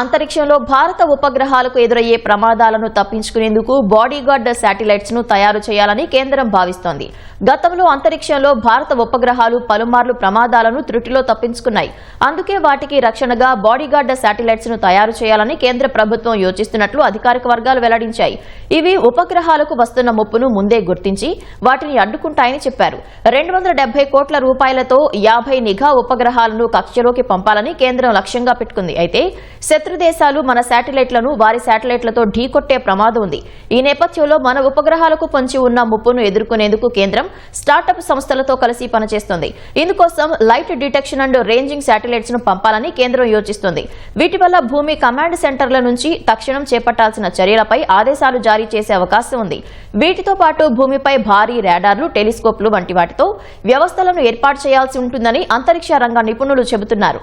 అంతరిక్షంలో భారత ఉపగ్రహాలకు ఎదురయ్యే ప్రమాదాలను తప్పించుకునేందుకు బాడీగార్డ్ శాటిలైట్స్ను తయారు చేయాలని కేంద్రం భావిస్తోంది. గతంలో అంతరిక్షంలో భారత ఉపగ్రహాలు పలుమార్లు ప్రమాదాలను త్రుటిలో తప్పించుకున్నాయి. అందుకే వాటికి రక్షణగా బాడీగార్డ్ శాటిలైట్స్ను తయారు చేయాలని కేంద్ర ప్రభుత్వం యోచిస్తున్నట్లు అధికారిక వర్గాలు వెల్లడించాయి. ఇవి ఉపగ్రహాలకు వస్తున్న ముప్పును ముందే గుర్తించి వాటిని అడ్డుకుంటాయని చెప్పారు. రెండు వందల కోట్ల రూపాయలతో యాభై నిఘా ఉపగ్రహాలను కక్షలోకి పంపాలని కేంద్రం లక్ష్యంగా పెట్టుకుంది. అయితే శత్రుదేశాలు మన శాటిలైట్లను వారి శాటిలైట్లతో ఢీకొట్టే ప్రమాదం ఉంది. ఈ నేపథ్యంలో మన ఉపగ్రహాలకు పొంచి ఉన్న ముప్పును ఎదుర్కొనేందుకు కేంద్రం స్టార్టప్ సంస్థలతో కలిసి పనిచేస్తోంది. ఇందుకోసం లైట్ డిటెక్షన్ అండ్ రేంజింగ్ శాటిలైట్స్ను పంపాలని కేంద్రం యోచిస్తోంది. వీటి వల్ల భూమి కమాండ్ సెంటర్ల నుంచి తక్షణం చేపట్టాల్సిన చర్యలపై ఆదేశాలు జారీ చేసే అవకాశం ఉంది. వీటితో పాటు భూమిపై భారీ రాడార్లు టెలిస్కోప్లు వంటి వాటితో వ్యవస్థలను ఏర్పాటు చేయాల్సి ఉంటుందని అంతరిక్ష రంగ నిపుణులు చెబుతున్నారు.